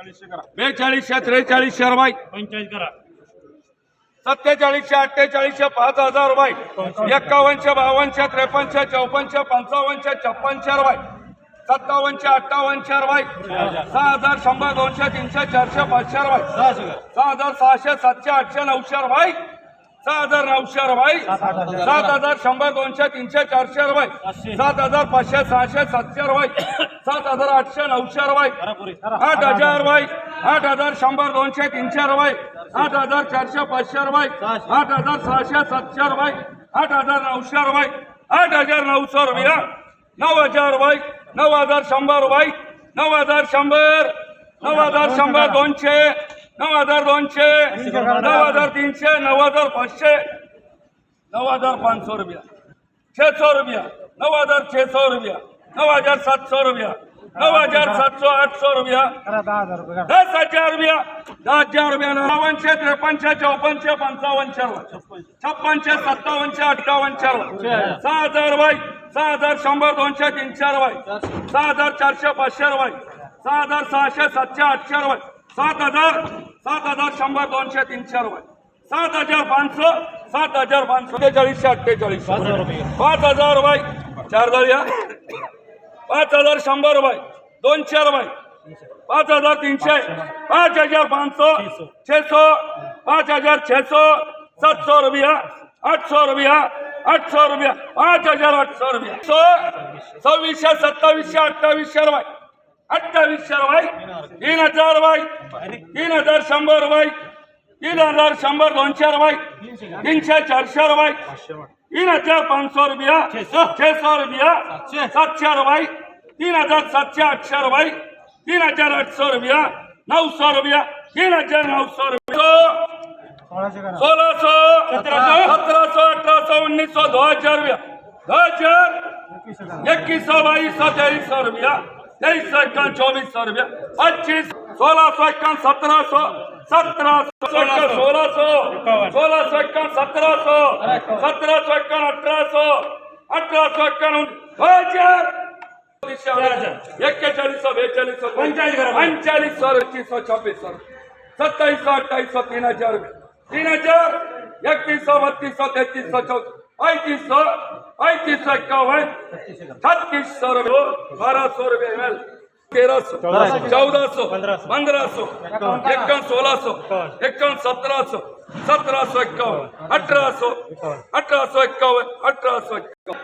बेचाळीसशे त्रेचाळीसशे रुपये पंचेचाळीस करा. सत्तेचाळीसशे अठ्ठेचाळीसशे पाच हजार रुपये एक्कावनशे बावनशे त्रेपन्नशे चौपन्नशे पंचावन्नशे छप्पनशे रुपये सत्तावनशे अठ्ठावनशे रुपये सहा हजार शंभर दोनशे तीनशे चारशे पाचशे रुपये सहा हजार सहाशे सातशे आठशे नऊशे रुपये सहा हजार नऊशे रुपये सात हजार. शंभर दोनशे तीनशे चारशे रुपये सात हजार पाचशे सहाशे सातशे रुपये सात हजार आठशे नऊशे पुरी आठ हजार रुपये आठ हजार शंभर दोनशे तीनशे रुपये आठ हजार चारशे पाचशे रुपये आठ हजार सहाशे सातशे रुपये आठ हजार नऊशे रुपये आठ हजार नऊशे रुपया नऊ हजार रुपये नऊ हजार शंभर रुपये नऊ हजार शंभर. नऊ हजार शंभर दोनशे. नऊ हजार दोनशे नऊ हजार तीनशे नऊ हजार पाचशे नऊ हजार पाच सौ रुपया. छह सौ रुपया नौ हजार छह सौ रुपया नौ हजार सात सौ रुपया नौ हजार सात सौ आठ सौ रुपया. दहा हजार दस हजार रुपया दस हजार रुपया बावनशे त्रेपन्नशे चौपन्नशे पंचावनशे छप्पनशे सत्तावनशे अठ्ठावनशे सहा हजार बाई सहा हजार शंभर दोनशे तीनशे रुपये. सहा हजार चारशे पाचशे रुपये. सहा हजार सहाशे सातशे आठशे रुपये. सात हजार सात हजार शंभर दोनशे तीनशे रुपये. सात हजार पाचशे सात हजार पाचशे. अठ्ठेचाळीसशे. अठ्ठेचाळीस हजार रुपये. पाच हजार रुपये. चार हजार या पाच हजार शंभर रुपये. दोनशे रुपये. पाच हजार तीनशे. पाच हजार पाच सौ छह सौ पाच हजार छह सौ सात सौ रुपया आठ सौ रुपया आठ सौ रुपया. पाच हजार आठ सौ रुपया. सौ सव्वीसशे सत्तावीसशे अठ्ठावीसशे रुपये. अठ्ठावीसशे रुपये तीन हजार रुपये तीन हजार शंभर रुपये तीन हजार शंभर दोनशे रुपये तीनशे चारशे रुपये तीन हजार पाचशे रुपया छह रुपया सातशे रुपये तीन हजार सातशे आठशे रुपये तीन हजार आठशे रुपया नऊशे रुपया तीन हजार नऊशे सौ रुपया सोळाशे करा सोलह सौ सत्रह सौ अठारह सौ उन्नीस सौ दो हजार रुपया दो हजार एकवीस हजार इक्कीस सौ बाईस सौ तेईस सौ रुपया तेईस सौ इक्यावन चौबीस सौ रुपया पच्चीस सोलह सौ इक्यावन सत्रह सौ सत्रह सौ इक्यावन सोलह सौ सोलह सौ इक्यावन सत्रह सौ सत्रह सौ इक्यावन अठारह सौ अठारह सौ इक्यावन दो हजार. एक्केचाळीस सौ बेचाळीस सौ पंचाळीस सौ इक्कीस सौ छब्बीस सौ सत्ताईस सौ अट्ठाईस सौ तीन हजार. तीन हजार इकतीस सौ बत्तीस सौ तैतीस सौ चौतीस पैंतीस सौ पैंतीस सौ इक्यावन छत्तीस सौ रुपये बारह सौ रुपये एम एल तेरह सौ चौदह सौ पंद्रह सौ इक्यावन सोलह सौ इक्यावन सत्रह सौ सत्रह सौ इक्यावन अठारह सौ अठारह सौ इक्यावन अठारह सौ इक्यावन